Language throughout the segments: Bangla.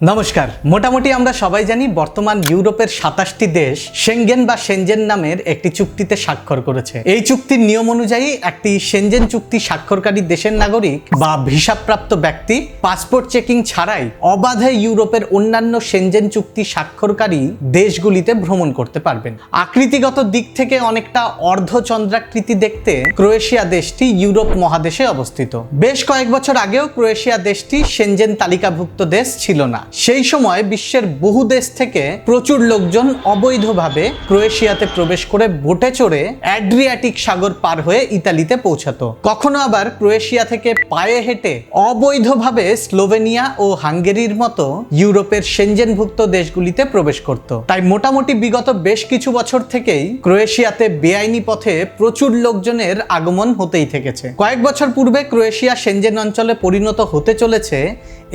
নমস্কার। মোটামুটি আমরা সবাই জানি বর্তমান ইউরোপের সাতাশটি দেশ সেঙ্গেন বা সেনজেন নামের একটি চুক্তিতে স্বাক্ষর করেছে। এই চুক্তির নিয়ম অনুযায়ী একটি সেনজেন চুক্তি স্বাক্ষরকারী দেশের নাগরিক বা ভিসাপ্রাপ্ত ব্যক্তি পাসপোর্ট চেকিং ছাড়াই অবাধে ইউরোপের অন্যান্য সেনজেন চুক্তি স্বাক্ষরকারী দেশগুলিতে ভ্রমণ করতে পারবেন। আকৃতিগত দিক থেকে অনেকটা অর্ধচন্দ্রাকৃতি দেখতে ক্রোয়েশিয়া দেশটি ইউরোপ মহাদেশে অবস্থিত। বেশ কয়েক বছর আগেও ক্রোয়েশিয়া দেশটি সেনজেন তালিকাভুক্ত দেশ ছিল না। সেই সময় বিশ্বের বহু দেশ থেকে প্রচুর লোকজন অবৈধভাবে ক্রোয়েশিয়াতে প্রবেশ করে বোটে চড়ে অ্যাড্রিয়াটিক সাগর পার হয়ে ইতালিতে পৌঁছাতো। কখনো আবার ক্রোয়েশিয়া থেকে পায়ে হেঁটে অবৈধভাবে স্লোভেনিয়া ও হাঙ্গেরির মতো ইউরোপের সেনজেনভুক্ত দেশগুলিতে প্রবেশ করত। তাই মোটামুটি বিগত বেশ কিছু বছর থেকেই ক্রোয়েশিয়াতে বেআইনি পথে প্রচুর লোকজনের আগমন হতেই থেকেছে। কয়েক বছর পূর্বে ক্রোয়েশিয়া সেনজেন অঞ্চলে পরিণত হতে চলেছে,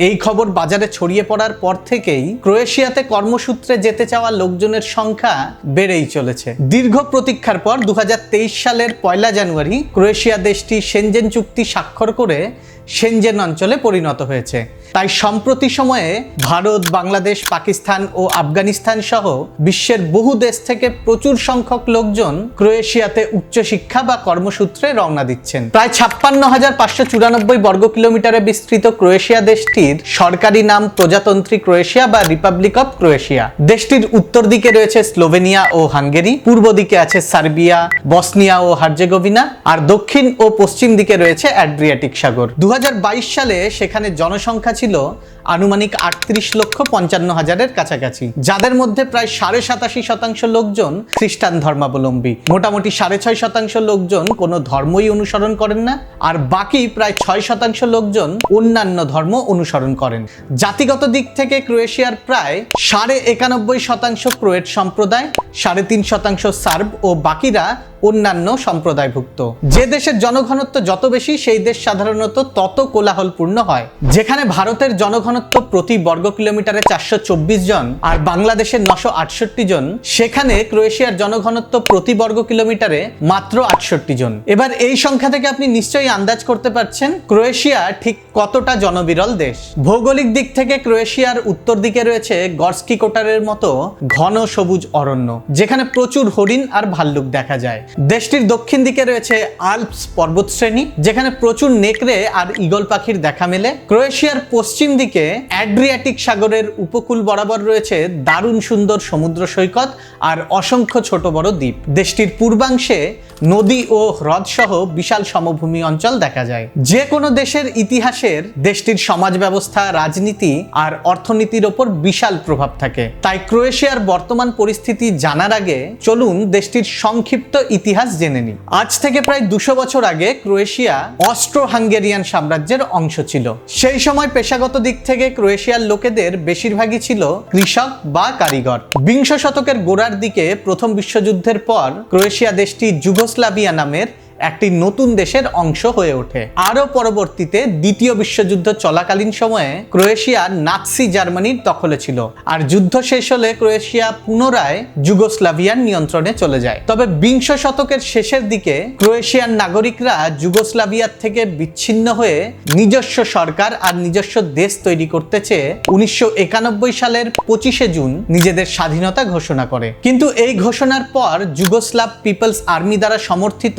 এই খবর বাজারে ছড়িয়ে পড়ার পর থেকেই ক্রোয়েশিয়াতে কর্মসূত্রে যেতে চাওয়া লোকজনের সংখ্যা বেড়েই চলেছে। দীর্ঘ প্রতীক্ষার পর দু হাজার তেইশ সালের পয়লা জানুয়ারি ক্রোয়েশিয়া দেশটি সেনজেন চুক্তি স্বাক্ষর করে সেনজেন অঞ্চলে পরিণত হয়েছে। তাই সম্প্রতি সময়ে ভারত, বাংলাদেশ, পাকিস্তান ও আফগানিস্তান সহ বিশ্বের বহু দেশ থেকে প্রচুর সংখ্যক লোকজন ক্রোয়েশিয়াতে উচ্চশিক্ষা বা কর্মসূত্রে রওনা দিচ্ছেন। প্রায় ছাপ্পান্ন হাজার পাঁচশো চুরানব্বই বর্গ কিলোমিটারে বিস্তৃত ক্রোয়েশিয়া দেশটির সরকারি নাম প্রজাতন্ত্রী ক্রোয়েশিয়া বা রিপাবলিক অফ ক্রোয়েশিয়া। দেশটির উত্তর দিকে রয়েছে স্লোভেনিয়া ও হাঙ্গেরি, পূর্ব দিকে আছে সার্বিয়া, বসনিয়া ও হার্জেগোভিনা, আর দক্ষিণ ও পশ্চিম দিকে রয়েছে অ্যাড্রিয়াটিক সাগর। দু সালে সেখানে জনসংখ্যা ছিল আনুমানিক আটত্রিশ লক্ষ পঞ্চান্ন হাজারের কাছাকাছি। যাদের মধ্যে প্রায় সাড়ে সাতাশি শতাংশ লোকজন খ্রিস্টান ধর্মাবলম্বী। মোটামুটি সাড়ে ছয় শতাংশ লোকজন কোনো ধর্মই অনুসরণ করেন না, আর বাকি প্রায় ছয় শতাংশ লোকজন অন্যান্য ধর্ম অনুসরণ করেন। জাতিগত দিক থেকে ক্রোয়েশিয়ার প্রায় সাড়ে একানব্বই শতাংশ ক্রোয়েট সম্প্রদায়, সাড়ে তিন শতাংশ সার্ব ও বাকিরা অন্যান্য সম্প্রদায়ভুক্ত। যে দেশের জনঘনত্ব যত বেশি, সেই দেশ সাধারণত তত কোলাহলপূর্ণ হয়। যেখানে ভারতের জনঘনত্ব প্রতি বর্গ কিলোমিটারে চারশো চব্বিশ জন আর বাংলাদেশের নশো আটষট্টি জন, সেখানে ক্রোয়েশিয়ার জনঘনত্ব প্রতি বর্গ কিলোমিটারে মাত্র আটষট্টি জন। এবার এই সংখ্যা থেকে আপনি নিশ্চয়ই আন্দাজ করতে পারছেন ক্রোয়েশিয়া ঠিক কতটা জনবিরল দেশ। ভৌগোলিক দিক থেকে ক্রোয়েশিয়ার উত্তর দিকে রয়েছে গর্সকি কোটারের মতো ঘন সবুজ অরণ্য, যেখানে প্রচুর হরিণ আর ভাল্লুক দেখা যায়। দেশটির দক্ষিণ দিকে রয়েছে আলপস পর্বতশ্রেণী, যেখানে প্রচুর নেকড়ে আর ঈগল পাখির দেখা মেলে। ক্রোয়েশিয়ার পশ্চিম দিকে অ্যাড্রিয়াটিক সাগরের উপকূল বরাবর রয়েছে দারুণ সুন্দর সমুদ্র সৈকত আর অসংখ্য ছোট বড় দ্বীপ। দেশটির পূর্বাংশে নদী ও হ্রদ সহ বিশাল সমভূমি অঞ্চল দেখা যায়। যে কোনো দেশের ইতিহাসের দেশটির সমাজ ব্যবস্থা, রাজনীতি আর অর্থনীতির ওপর বিশাল প্রভাব থাকে। তাই ক্রোয়েশিয়ার বর্তমান পরিস্থিতি জানার আগে চলুন দেশটির সংক্ষিপ্ত ইতিহাস জেনে নিই আজ থেকে প্রায় দুশো বছর আগে ক্রোয়েশিয়া অস্ট্রো হাঙ্গেরিয়ান সাম্রাজ্যের অংশ ছিল। সেই সময় পেশাগত দিক থেকে ক্রোয়েশিয়ার লোকেদের বেশিরভাগই ছিল কৃষক বা কারিগর। বিংশ শতকের গোড়ার দিকে প্রথম বিশ্বযুদ্ধের পর ক্রোয়েশিয়া দেশটি যুগোস্লাভিয়া নামের একটি নতুন দেশের অংশ হয়ে ওঠে। আরও পরবর্তীতে দ্বিতীয় বিশ্বযুদ্ধ চলাকালীন সময়ে ক্রোয়েশিয়া নাৎসি জার্মানির দখলে ছিল। আর যুদ্ধ শেষ হলে ক্রোয়েশিয়া পুনরায় যুগোস্লাভিয়ার নিয়ন্ত্রণে চলে যায়। তবে বিংশ শতকের শেষের দিকে ক্রোয়েশিয়ার নাগরিকরা যুগোস্লাভিয়ার থেকে বিচ্ছিন্ন হয়ে নিজস্ব সরকার আর নিজস্ব দেশ তৈরি করতে চেয়ে উনিশশো একানব্বই সালের পঁচিশে জুন নিজেদের স্বাধীনতা ঘোষণা করে। কিন্তু এই ঘোষণার পর যুগোস্লাভ পিপলস আর্মি দ্বারা সমর্থিত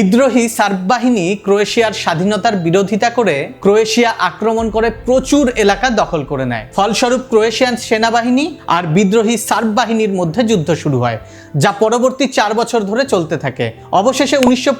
বিদ্রোহী সার্ব বাহিনী ক্রোয়েশিয়ার স্বাধীনতার বিরোধিতা করে ক্রোয়েশিয়া আক্রমণ করে প্রচুর এলাকা দখল করে নেয়। ফলস্বরূপ ক্রোয়েশিয়ান সেনাবাহিনী আর বিদ্রোহী সার্ব বাহিনীর মধ্যে যুদ্ধ শুরু হয়। যা পরবর্তী চার বছর ধরে চলতে থাকে। অবশেষে উনিশশো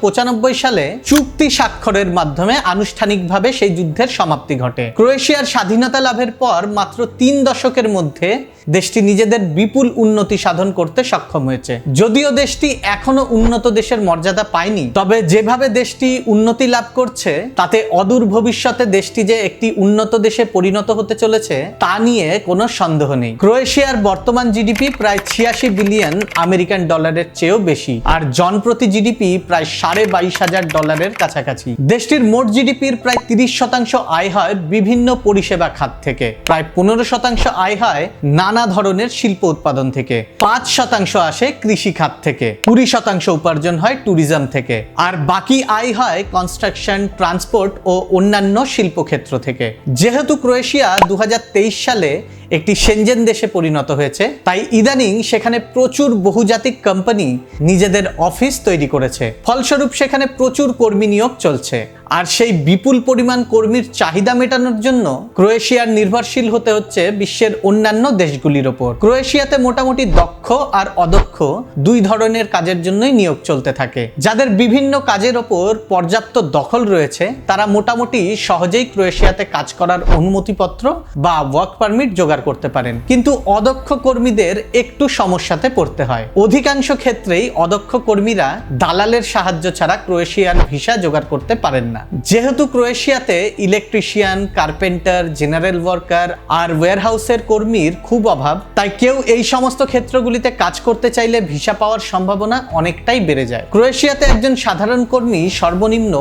সালে চুক্তি স্বাক্ষরের মাধ্যমে আনুষ্ঠানিকভাবে সেই যুদ্ধের সমাপ্তি ঘটে। ক্রোয়েশিয়ার স্বাধীনতা লাভের পর মাত্র তিন দশকের মধ্যে দেশটি নিজেদের বিপুল উন্নতি সাধন করতে সক্ষম হয়েছে। যদিও দেশটি এখনও উন্নত দেশের মর্যাদা পায়নি, তবে যেভাবে দেশটি উন্নতি লাভ করছে, তাতে অদূর ভবিষ্যতে দেশটি যে একটি উন্নত দেশে পরিণত হতে চলেছে, তা নিয়ে কোনো সন্দেহ নেই। ক্রোয়েশিয়ার বর্তমান জিডিপি প্রায় ছিয়াশি বিলিয়ন আমেরিকান ডলারের চেয়েও বেশি। আর জনপ্রতি জিডিপি প্রায় সাড়ে বাইশ হাজার ডলারের কাছাকাছি। দেশটির মোট জিডিপির প্রায় তিরিশ শতাংশ আয় হয় বিভিন্ন পরিষেবা খাত থেকে। প্রায় পনেরো শতাংশ আয় হয় নানা ধরনের শিল্প উৎপাদন থেকে। পাঁচ শতাংশ আসে কৃষি খাত থেকে। কুড়ি শতাংশ উপার্জন হয় ট্যুরিজম থেকে। আর বাকি আয় হয় কনস্ট্রাকশন, ট্রান্সপোর্ট ও অন্যান্য শিল্পক্ষেত্র থেকে। যেহেতু ক্রোয়েশিয়া দু হাজার তেইশ সালে একটি সেনজেন দেশে পরিণত হয়েছে। তাই ইদানিং সেখানে প্রচুর বহুজাতিক কোম্পানি নিজেদের অফিস তৈরি করেছে। ফলস্বরূপ সেখানে প্রচুর কর্মী নিয়োগ চলছে। আর সেই বিপুল পরিমাণ কর্মীর চাহিদা মেটানোর জন্য ক্রোয়েশিয়ার নির্ভরশীল হতে হচ্ছে বিশ্বের অন্যান্য দেশগুলির ওপর। ক্রোয়েশিয়াতে মোটামুটি দক্ষ আর অদক্ষ দুই ধরনের কাজের জন্যই নিয়োগ চলতে থাকে। যাদের বিভিন্ন কাজের ওপর পর্যাপ্ত দখল রয়েছে, তারা মোটামুটি সহজেই ক্রোয়েশিয়াতে কাজ করার অনুমতিপত্র বা ওয়ার্ক পারমিট জোগাড় করতে পারেন। কিন্তু অদক্ষ কর্মীদের একটু সমস্যাতে পড়তে হয়। অধিকাংশ ক্ষেত্রেই অদক্ষ কর্মীরা দালালের সাহায্য ছাড়া ক্রোয়েশিয়ান ভিসা জোগাড় করতে পারেন না। যেহেতু ক্রোয়েশিয়াতে ইলেকট্রিশিয়ান, কার্পেন্টার, জেনারেল ওয়ার্কার আর ওয়্যারহাউসের কর্মীর খুব অভাব, তাই কেউ এই সমস্ত ক্ষেত্রগুলিতে কাজ করতে চাইলে ভিসা পাওয়ার সম্ভাবনা অনেকটাই বেড়ে যায়। ক্রোয়েশিয়াতে একজন সাধারণ কর্মী সর্বনিম্ন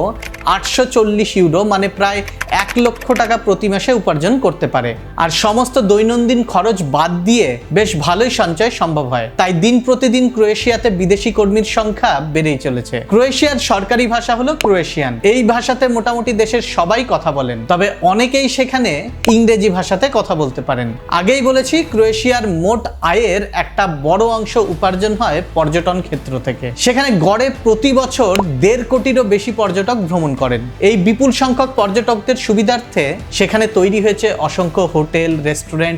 আটশো চল্লিশ ইউরো মানে প্রায় এক লক্ষ টাকা প্রতি মাসে উপার্জন করতে পারে। আর সমস্ত দৈনন্দিন খরচ বাদ দিয়ে বেশ ভালোই সঞ্চয় সম্ভব হয়। তাই দিন প্রতিদিন ক্রোয়েশিয়াতে বিদেশি কর্মীর সংখ্যা বেড়েই চলেছে। ক্রোয়েশিয়ার সরকারি ভাষা হলো ক্রোয়েশিয়ান। এই ভাষাতে মোটামুটি দেশের সবাই কথা বলেন। তবে অনেকেই সেখানে ইংরেজি ভাষাতে কথা বলতে পারেন। আগেই বলেছি, ক্রোয়েশিয়ার মোট আয়ের একটা বড় অংশ উপার্জন হয় পর্যটন ক্ষেত্র থেকে। সেখানে গড়ে প্রতি বছর দেড় কোটিরও বেশি পর্যটক ভ্রমণ করেন। এই বিপুল সংখ্যক পর্যটকদের সুবিধার্থে সেখানে তৈরি হয়েছে অসংখ্য হোটেল, রেস্টুরেন্ট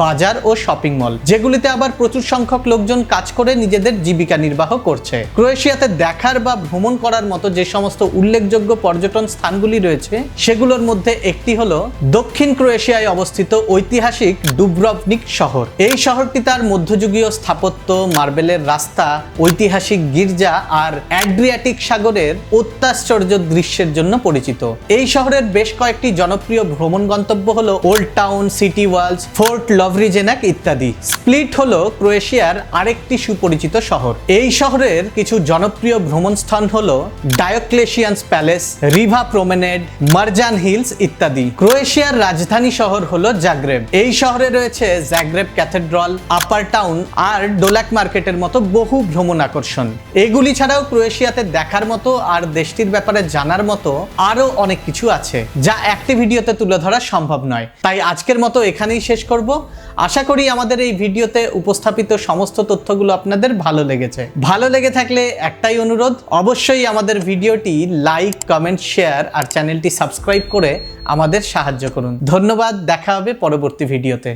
বাজার ও শপিং মল, যেগুলিতে আবার প্রচুর সংখ্যক লোকজন কাজ করে নিজেদের জীবিকা নির্বাহ করছে। ক্রোয়েশিয়াতে দেখার বা ভ্রমণ করার মতো যে সমস্ত উল্লেখযোগ্য পর্যটন স্থানগুলি রয়েছে, সেগুলোর মধ্যে একটি হল দক্ষিণ ক্রোয়েশিয়ায় অবস্থিত ঐতিহাসিক ডুব্রভনিক শহর। এই শহরটি তার মধ্যযুগীয় স্থাপত্য, মার্বেলের রাস্তা, ঐতিহাসিক গির্জা আর অ্যাড্রিয়াটিক সাগরের অত্যাশ্চর্য দৃশ্যের জন্য পরিচিত। এই শহরের বেশ কয়েকটি জনপ্রিয় ভ্রমণ গন্তব্য হলো old town, city walls fort Lovrijenac ইত্যাদি। স্প্লিট হলো ক্রোয়েশিয়ার আরেকটি সুপরিচিত শহর। এই শহরের কিছু জনপ্রিয় ভ্রমণ স্থান হলো Diocletian's palace, Riva promenade, Marjan hills ইত্যাদি। ক্রোয়েশিয়ার রাজধানী শহর হলো জাগ্রেব। এই শহরে রয়েছে জাগ্রেব ক্যাথেড্রল, আপার টাউন আর ডোলাক মার্কেটের মতো বহু ভ্রমণ আকর্ষণ। এগুলি ছাড়াও ক্রোয়েশিয়াতে দেখার মতো আর দেশটির ব্যাপারে জানার মতো আরও অনেক কিছু আছে, যা একটি ভিডিওতে তুলে ধরা সম্ভব নয়। তাই আজকের মতো এখানেই শেষ করব। আশা করি আমাদের এই ভিডিওতে উপস্থাপিত সমস্ত তথ্যগুলো আপনাদের ভালো লেগেছে। ভালো লেগে থাকলে একটাই অনুরোধ, অবশ্যই আমাদের ভিডিওটি লাইক, কমেন্ট, শেয়ার আর চ্যানেলটি সাবস্ক্রাইব করে আমাদের সাহায্য করুন। ধন্যবাদ, দেখা হবে পরবর্তী ভিডিওতে।